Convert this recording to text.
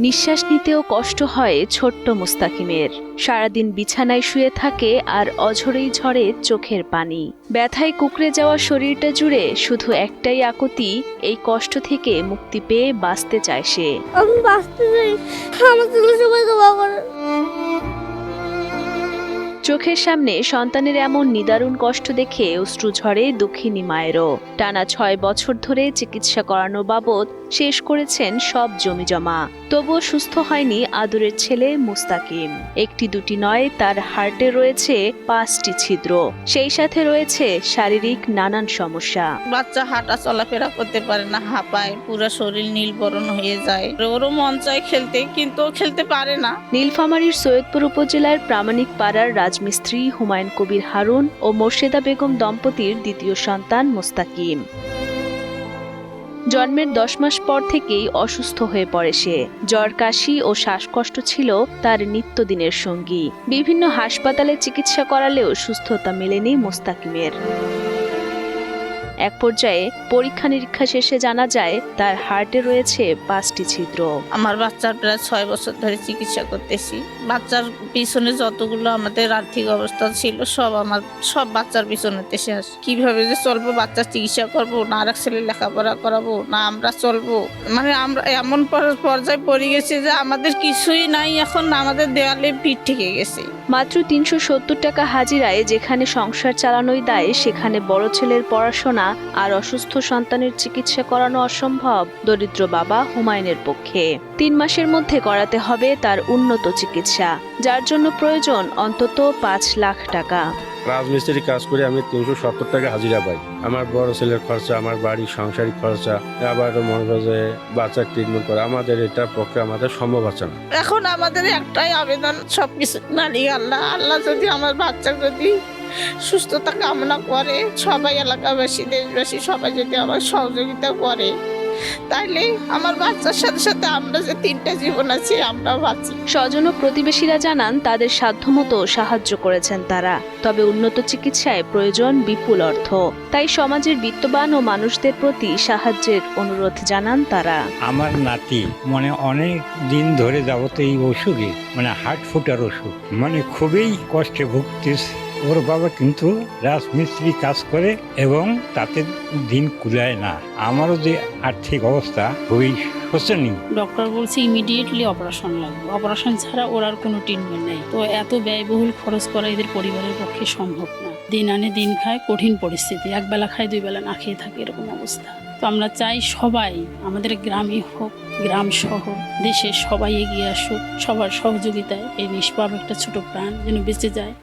নিঃশ্বাস নিতেও কষ্ট হয় ছোট্ট মুস্তাকিমের। সারাদিন বিছানায় শুয়ে থাকে আর অঝরেই ঝরে চোখের পানি। ব্যথায় কুকড়ে যাওয়া শরীরটা জুড়ে শুধু একটাই আকুতি এই কষ্ট থেকে মুক্তি পেয়ে বাঁচতে চায় সে। আমি বাঁচতে চাই। চোখের সামনে সন্তানের এমন নিদারুণ কষ্ট দেখে অশ্রু ঝরে দুঃখিনী মায়েরও। টানা ছয় বছর ধরে চিকিৎসা করানো বাবদ শেষ করেছেন সব জমি জমা। তবুও সুস্থ হয়নি আদরের ছেলে মুস্তাকিম। একটি দুটি নয় তার হার্টে রয়েছে পাঁচটি ছিদ্র। সেই সাথে রয়েছে শারীরিক নানান সমস্যা। বাচ্চা হাঁটা চলাফেরা করতে পারে না হাঁপায় পুরো শরীর নীলবরণ হয়ে যায়। ওরও মন চায় খেলতে কিন্তু খেলতে পারে না। নীলফামারীর সৈয়দপুর উপজেলার প্রামাণিক পাড়ার রাজমিস্ত্রি হুমায়ুন কবির হারুন ও মোর্শেদা বেগম দম্পতির দ্বিতীয় সন্তান মোস্তাকিম। জন্মের দশ মাস পর থেকেই অসুস্থ হয়ে পড়ে সে। জ্বর, কাশি ও শ্বাসকষ্ট ছিল তার নিত্যদিনের সঙ্গী। বিভিন্ন হাসপাতালে চিকিৎসা করালেও সুস্থতা মেলেনি মোস্তাকিমের। এক পর্যায়ে পরীক্ষা নিরীক্ষা শেষে জানা যায় তার হার্টে রয়েছে পাঁচটি ছিদ্র। আমার বাচ্চার প্রায় ছয় বছর ধরে চিকিৎসা করতেছি। বাচ্চার পিছনে যতগুলো আমাদের আর্থিক অবস্থা ছিল সব আমার সব বাচ্চার পিছনেতে শেষ কীভাবে যে চলবো বাচ্চার চিকিৎসা করব না আর এক ছেলে লেখাপড়া করাবো না আমরা চলবো। মানে আমরা এমন পর্যায়ে পড়ে গেছি যে আমাদের কিছুই নাই এখন আমাদের দেওয়ালে পিঠ ঠেকে গেছে। মাত্র তিনশো সত্তর টাকা হাজিরায় যেখানে সংসার চালানোই দায় সেখানে বড় ছেলের পড়াশোনা আর অসুস্থ সন্তানের চিকিৎসা করানো অসম্ভব দরিদ্র বাবা হুমায়ুনের পক্ষে। তিন মাসের মধ্যে করাতে হবে তার উন্নত চিকিৎসা যার জন্য প্রয়োজন অন্তত পাঁচ লাখ টাকা। রাজমিস্ত্রি কাজ করে আমি তিনশো সত্তর টাকা হাজিরা পাই। আমার বড় ছেলের খরচা আমার বাড়ির সাংসারিক খরচা আবার মনে করো যে বাচ্চার ট্রিটমেন্ট করে আমাদের এটার পক্ষে আমাদের সম্ভব হচ্ছে না। এখন আমাদের একটাই আবেদন সবকিছু মালিক আল্লাহ আল্লাহ যদি আমার বাচ্চা যদি সুস্থতা কামনা করে। সবাই এলাকাবাসী দেশবাসী সবাই যদি আমার সহযোগিতা করে তাইলে আমার বাচ্চার সাথে সাথে আমরা যে তিনটা জীবন আছি আমরা বাঁচি। স্বজন ও প্রতিবেশীরা জানান তাদের সাধ্যমতো সাহায্য করেছেন তারা। তবে উন্নত চিকিৎসায় প্রয়োজন বিপুল অর্থ। তাই সমাজের বিত্তবান ও মানুষদের প্রতি সাহায্যের অনুরোধ জানান তারা। আমার নাতি মানে অনেক দিন ধরে যাবত এই অসুখে মানে হার্ট ফুটার অসুখ। মানে খুবই কষ্টে ভুগতেছে ওর বাবা কিন্তু রাজমিস্ত্রি কাজ করে এবং তাতে দিন কুলায় না। আমারও যে আর্থিক অবস্থা খুবই শোচনীয়। ডক্টর বলছে ইমিডিয়েটলি অপারেশন লাগবে। অপারেশন ছাড়া ওর আর কোনো ট্রিটমেন্ট নেই। তো এত ব্যয়বহুল খরচ করা এদের পরিবারের পক্ষে সম্ভব না। দিন আনে দিন খায়, কঠিন পরিস্থিতি। এক বেলা খায়, দুই বেলা না খেয়ে থাকে এরকম অবস্থা। তো আমরা চাই সবাই, আমাদের গ্রামই হোক, গ্রাম শহর, দেশের সবাই এগিয়ে আসুক, সবার সহযোগিতায় এই নিষ্পাপ একটা ছোট প্রাণ যেন বেঁচে যায়।